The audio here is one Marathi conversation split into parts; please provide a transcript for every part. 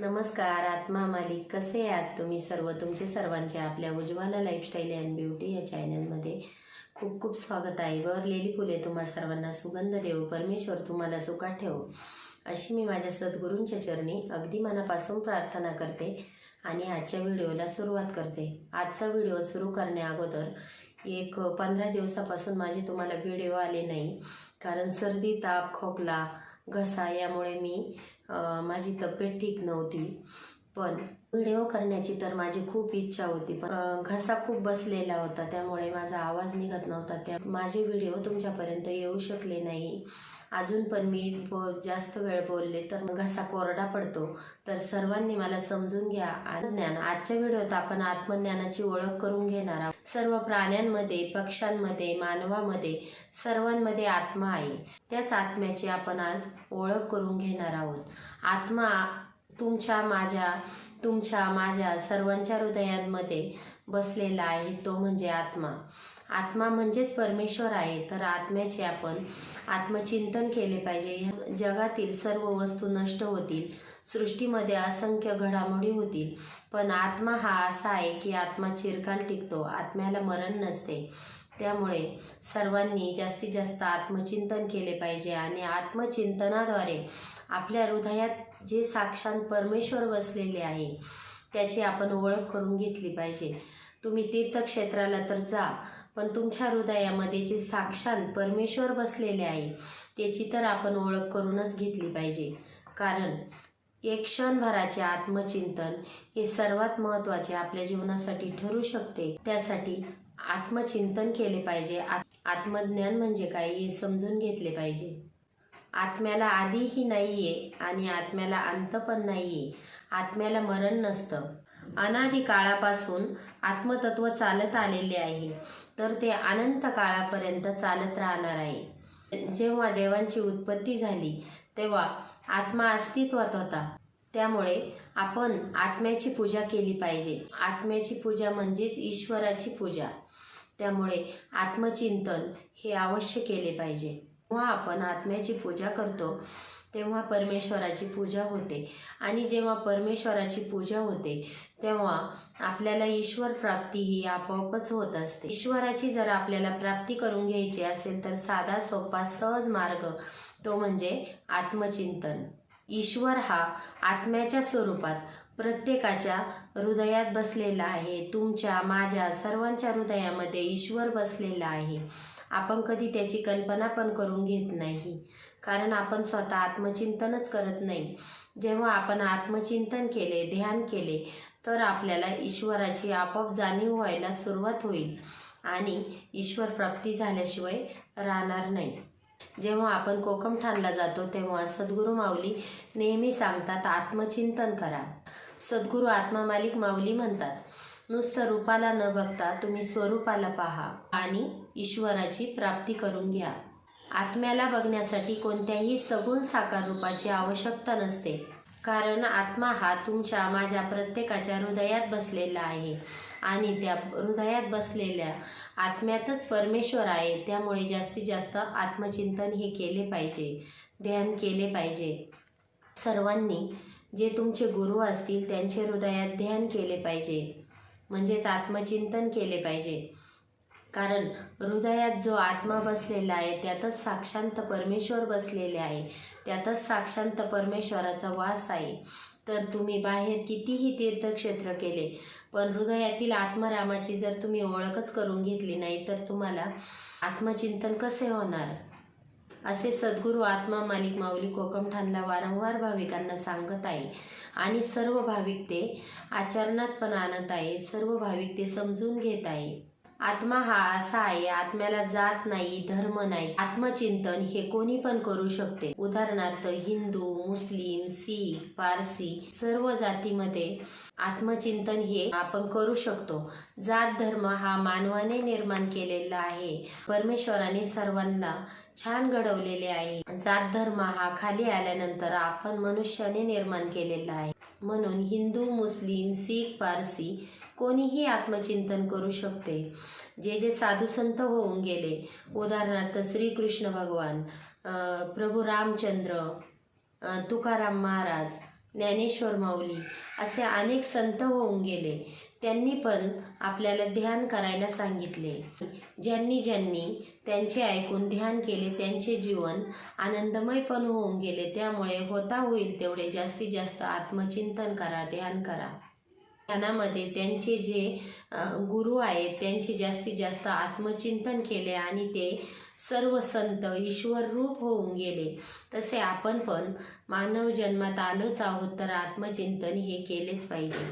नमस्कार आत्मा मालिक. कसे आहात तुम्ही सर्व? तुमचे सर्वांचे आपल्या उज्ज्वला लाईफस्टाईल अँड ब्युटी या चॅनलमध्ये खूप खूप स्वागत आहे. वरलेली फुले तुम्हा सर्वांना सुगंध देव परमेश्वर तुम्हाला सुखात ठेवो. अशी मी माझ्या सद्गुरूंच्या चरणी अगदी मनापासून प्रार्थना करते आणि आजच्या व्हिडिओला सुरुवात करते. आजचा व्हिडिओ सुरू करण्या अगोदर एक पंधरा दिवसापासून माझे तुम्हाला व्हिडिओ आले नाही. कारण सर्दी ताप खोकला हो घसा यामुळे मी माझी तब्येत ठीक नव्हती. पण व्हिडिओ करण्याची तर माझी खूप इच्छा होती. पण घसा खूप बसलेला होता. त्यामुळे माझा आवाज निघत नव्हता. त्या माझे व्हिडिओ तुमच्यापर्यंत येऊ शकले नाही. अजून पण मी जास्त वेळ बोलले तर घसा कोरडा पडतो. तर सर्वांनी मला समजून घ्या आत्मज्ञान ज्ञान. आजच्या व्हिडिओत आपण आत्मज्ञानाची ओळख करून घेणार आहोत. सर्व प्राण्यांमध्ये पक्ष्यांमध्ये मानवामध्ये सर्वांमध्ये आत्मा आहे. त्याच आत्म्याची आपण आज ओळख करून घेणार आहोत. आत्मा तुमच्या माझ्या तुमच्या माझ्या सर्वांच्या हृदयांमध्ये बसलेला आहे. तो म्हणजे आत्मा. आत्मा म्हणजेच परमेश्वर आहे. तर आत्म्याचे आपण आत्मचिंतन केले पाहिजे. जगातील सर्व वस्तू नष्ट होतील. सृष्टीमध्ये असंख्य घडामोडी होतील. पण आत्मा हा असा आहे की आत्मा चिरकाल टिकतो. आत्म्याला मरण नसते. त्यामुळे सर्वांनी जास्तीत जास्त आत्मचिंतन केले पाहिजे आणि आत्मचिंतनाद्वारे आपल्या हृदयात जे साक्षात परमेश्वर बसलेले आहे त्याची आपण ओळख करून घेतली पाहिजे. तुम्ही तीर्थक्षेत्राला तर जा पण तुमच्या हृदयामध्ये जे साक्षात परमेश्वर बसलेले आहे त्याची तर आपण ओळख करूनच घेतली पाहिजे. कारण एक क्षणभराचे आत्मचिंतन हे सर्वात महत्त्वाचे आपल्या जीवनासाठी ठरू शकते. त्यासाठी आत्मचिंतन केले पाहिजे. आत्मज्ञान म्हणजे काय हे समजून घेतले पाहिजे. आत्म्याला आधीही नाहीये आणि आत्म्याला अंत पण नाहीये. आत्म्याला मरण नसतं. अनादी काळापासून आत्मतत्व चालत आलेले आहे. तर ते अनंत काळापर्यंत चालत राहणार आहे. जेव्हा देवांची उत्पत्ती झाली तेव्हा आत्मा अस्तित्वात होता. त्यामुळे आपण आत्म्याची पूजा केली पाहिजे. आत्म्याची पूजा म्हणजेच ईश्वराची पूजा. त्यामुळे आत्मचिंतन हे अवश्य केले पाहिजे. जेव्हा आपण आत्म्याची पूजा करतो तेव्हा परमेश्वराची पूजा होते. आणि जेव्हा परमेश्वराची पूजा होते तेव्हा आपल्याला ईश्वर प्राप्ती ही आपोआपच होत असते. ईश्वराची जर आपल्याला प्राप्ती करून घ्यायची असेल तर साधा सोपा सहज मार्ग तो म्हणजे आत्मचिंतन. ईश्वर हा आत्म्याच्या स्वरूपात प्रत्येकाच्या हृदयात बसलेला आहे. तुमच्या माझ्या सर्वांच्या हृदयामध्ये ईश्वर बसलेला आहे. आपण कधी त्याची कल्पना पण करून घेत नाही. कारण आपण स्वतः आत्मचिंतनच करत नाही. जेव्हा आपण आत्मचिंतन केले ध्यान केले तर आपल्याला ईश्वराची आपोआप जाणीव व्हायला सुरुवात होईल आणि ईश्वर प्राप्ती झाल्याशिवाय राहणार नाही जेव्हा आपण कोकम ठाणला जातो तेव्हा सद्गुरू माऊली नेहमी सांगतात आत्मचिंतन करा. सद्गुरू आत्मा मालिक माऊली म्हणतात नुसतं रूपाला न बघता तुम्ही स्वरूपाला पहा आणि ईश्वराची प्राप्ती करून घ्या. आत्म्याला बघण्यासाठी कोणत्याही सगुण साकार रूपाची आवश्यकता नसते. कारण आत्मा हा तुमच्या माझ्या प्रत्येकाच्या हृदयात बसलेला आहे. आणि त्या हृदयात बसलेल्या आत्म्यातच परमेश्वर आहे. त्यामुळे जास्तीत जास्त आत्मचिंतन हे केले पाहिजे. ध्यान केले पाहिजे. सर्वांनी जे तुमचे गुरु असतील त्यांचे हृदयात ध्यान केले पाहिजे. म्हणजेच आत्मचिंतन केले पाहिजे. कारण हृदयात जो आत्मा बसलेला आहे त्यातच साक्षांत परमेश्वर बसलेले आहे. त्यातच साक्षांत परमेश्वराचा वास आहे. तर तुम्ही बाहेर कितीही तीर्थक्षेत्र केले पण हृदयातील आत्मारामाची जर तुम्ही ओळखच करून घेतली नाही तर तुम्हाला आत्मचिंतन कसे होणार? असे सद्गुरू आत्मा मालिक माऊली कोकमठाणला वारंवार भाविकांना सांगत आहे. आणि सर्व भाविक ते आचरणात पण आणत आहे. सर्व भाविक ते समजून घेत आहे. आत्मा हा असा आहे आत्म्याला जात नाही धर्म नाही. आत्मचिंतन हे कोणी पण करू शकते. उदाहरणार्थ हिंदू मुस्लिम सीख पारसी सर्व जातीमध्ये आत्मचिंतन हे आपण करू शकतो. जात धर्म हा मानवाने निर्माण केलेला आहे. परमेश्वराने सर्वांना छान घडवलेले आहे. जात धर्म हा खाली आल्यानंतर आपण मनुष्याने निर्माण केलेला आहे. म्हणून हिंदू मुस्लिम सीख पारसी कोणीही आत्मचिंतन करू शकते. जे जे साधू संत होऊन गेले उदाहरणार्थ श्रीकृष्ण भगवान प्रभू रामचंद्र तुकाराम महाराज ज्ञानेश्वर माऊली असे अनेक संत होऊन गेले. त्यांनी पण आपल्याला ध्यान करायला सांगितले. ज्यांनी ज्यांनी त्यांचे ऐकून ध्यान केले त्यांचे जीवन आनंदमय पण होऊन गेले. त्यामुळे होता होईल तेवढे. जास्तीत जास्त आत्मचिंतन करा ध्यान करा. ध्यानामध्ये त्यांचे जे गुरु आहेत त्यांचे जास्तीत जास्त आत्मचिंतन केले आणि ते सर्व संत ईश्वर रूप होऊन गेले. तसे आपण पण मानव जन्मात आलोच आहोत तर आत्मचिंतन हे केलेच पाहिजे.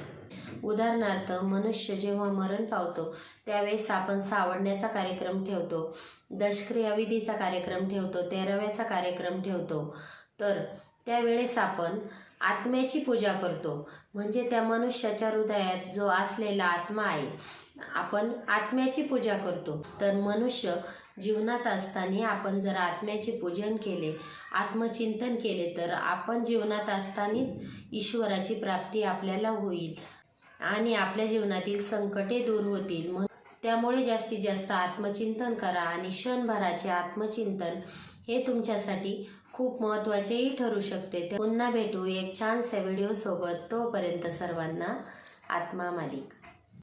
उदाहरणार्थ मनुष्य जेव्हा मरण पावतो त्यावेळेस आपण सावडण्याचा कार्यक्रम ठेवतो दशक्रियाविधीचा कार्यक्रम ठेवतो तेराव्याचा कार्यक्रम ठेवतो. तर त्यावेळेस आपण आत्म्याची पूजा करतो. म्हणजे त्या मनुष्याच्या हृदयात जो असलेला आत्मा आहे आपण आत्म्याची पूजा करतो. तर मनुष्य जीवनात असताना आपण जर आत्म्याचे पूजन केले आत्मचिंतन केले तर आपण जीवनात असतानाच ईश्वराची प्राप्ती आपल्याला होईल आणि आपल्या जीवनातील संकटे दूर होतील. त्यामुळे जास्तीत जास्त आत्मचिंतन करा आणि क्षणभराचे आत्मचिंतन हे तुमच्यासाठी खूप महत्त्वाचेही ठरू शकते. पुन्हा भेटू एक छानशा व्हिडिओसोबत. तोपर्यंत सर्वांना आत्मा मालिक.